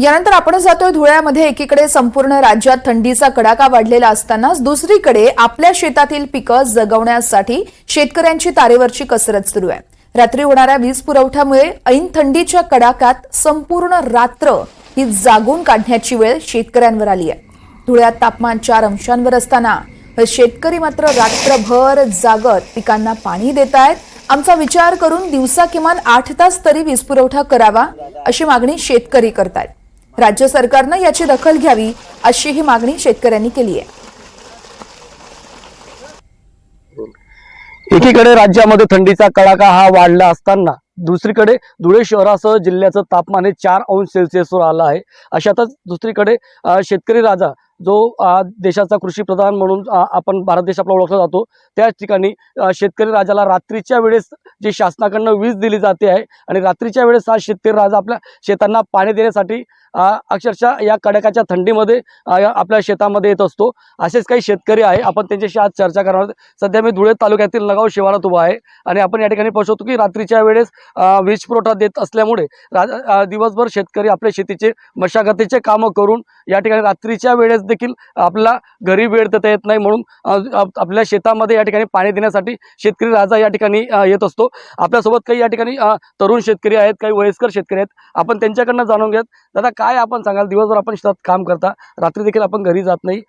यानंतर आपण जातोय धुळ्यामध्ये. एकीकडे संपूर्ण राज्यात थंडीचा कडाका वाढलेला असतानाच दुसरीकडे आपल्या शेतातील पिकं जगवण्यासाठी शेतकऱ्यांची तारेवरची कसरत सुरू आहे. रात्री होणाऱ्या वीज पुरवठ्यामुळे ऐन थंडीच्या कडाक्यात संपूर्ण रात्र ही जागून काढण्याची वेळ शेतकऱ्यांवर आली आहे. धुळ्यात तापमान चार अंशांवर असताना शेतकरी मात्र रात्रभर जागत पिकांना पाणी देत आहेत. आमचा विचार करून दिवसा किमान आठ तास तरी वीज पुरवठा करावा अशी मागणी शेतकरी करतायत. राज्य सरकारनं याची दखल घ्यावी अशी ही मागणी शेतकऱ्यांनी केली आहे. एकीकडे राज्यामध्ये थंडीचा कडाका हा वाढला असताना दुसरीकडे धुळे शहरासह जिल्ह्याचं तापमान हे चार अंश सेल्सिअसवर आलं आहे. अशातच दुसरीकडे शेतकरी राजा जो देशाचा कृषी प्रधान म्हणून आपण भारत देश आपला ओळखला जातो त्याच ठिकाणी शेतकरी राजाला रात्रीच्या वेळेस जी शासनाकडनं वीज दिली जाते आहे आणि रात्रीच्या वेळेस हा शेतकरी राजा आपल्या शेतांना पाणी देण्यासाठी अक्षरशः या कडाक्याच्या थंडीमध्ये आपल्या शेतामध्ये येत असतो असेच काही शेतकरी आहे आपण त्यांच्याशी आज चर्चा करणार आहोत. सध्या मी धुळे तालुक्यातील नगाव शिवारात उभा आहे आणि आपण या ठिकाणी पाहू शकतो की रात्रीच्या वेळेस वीज पुरवठा देत असल्यामुळे दिवसभर शेतकरी आपल्या शेतीचे मशागतीचे कामं करून या ठिकाणी रात्रीच्या वेळेस देखील आपला घरी वेळ देता येत नाही म्हणून आप- आपल्या शेतामध्ये या ठिकाणी पाणी देण्यासाठी शेतकरी राजा या ठिकाणी येत असतो. आपल्यासोबत काही या ठिकाणी तरुण शेतकरी आहेत काही वयस्कर शेतकरी आहेत. आपण त्यांच्याकडनं जाणून घेत दादा काय आपण सांगाल? दिवसभर आपण शेतात काम करता. रात्री देखील आपण घरी जात नाही.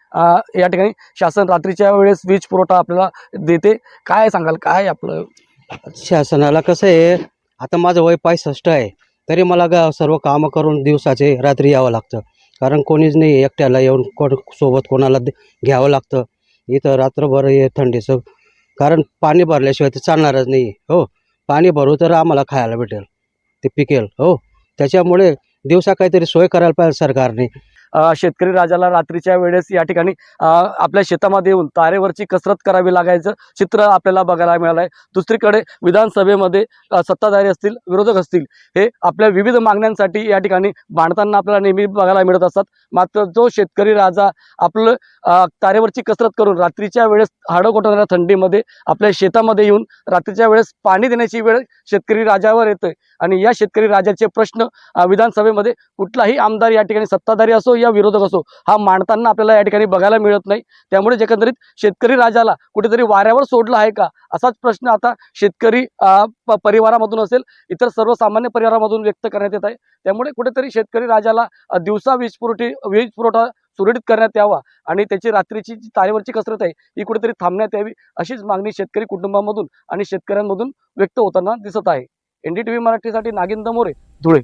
या ठिकाणी शासन रात्रीच्या वेळेस वीज पुरवठा आपल्याला देते. काय सांगाल? काय आपलं? शासनाला कसं आहे आता माझं वय पासष्ट आहे. तरी मला सर्व कामं करून दिवसाचे रात्री यावं लागतं. कारण कोणीच नाही एकट्याला येऊन कोण सोबत कोणाला घ्यावं लागतं. इथं रात्रभर हे थंडीचं कारण पाणी भरल्याशिवाय ते चालणारच नाही. हो पाणी भरू तर आम्हाला खायला भेटेल. ते पिकेल. हो त्याच्यामुळे दिवसा काहीतरी सोय करायला पाहिजे सरकारने. शेतकरी राजाला रात्रीच्या वेळेस या ठिकाणी आपल्या शेतामध्ये येऊन तारेवरची कसरत करावी लागायचं चित्र आपल्याला बघायला मिळालं आहे दुसरीकडे विधानसभेमध्ये सत्ताधारी असतील विरोधक असतील हे आपल्या विविध मागण्यांसाठी या ठिकाणी मांडताना आपल्याला नेहमी बघायला मिळत असतात. मात्र जो शेतकरी राजा आपलं तारेवरची कसरत करून रात्रीच्या वेळेस हाडं कोटणाऱ्या थंडीमध्ये आपल्या शेतामध्ये येऊन रात्रीच्या वेळेस पाणी देण्याची वेळ शेतकरी राजावर येते आणि या शेतकरी राजाचे प्रश्न विधानसभेमध्ये कुठलाही आमदार या ठिकाणी सत्ताधारी असो या विरोधक असो हा मांडताना आपल्याला या ठिकाणी बघायला मिळत नाही. त्यामुळे एकंदरीत शेतकरी राजाला कुठेतरी वाऱ्यावर सोडलं आहे का? असाच प्रश्न आता शेतकरी प- परिवारामधून असेल इतर सर्वसामान्य परिवारामधून व्यक्त करण्यात येत आहे. त्यामुळे कुठेतरी शेतकरी राजाला दिवसा वीज पुरवठी वीज पुरवठा सुरळीत करण्यात यावा आणि त्याची रात्रीची जी तारेवरची कसरत आहे ही कुठेतरी थांबण्यात यावी अशीच मागणी शेतकरी कुटुंबामधून आणि शेतकऱ्यांमधून व्यक्त होताना दिसत आहे. एनडीटीव्ही मराठीसाठी नागिंद मोरे धुळे.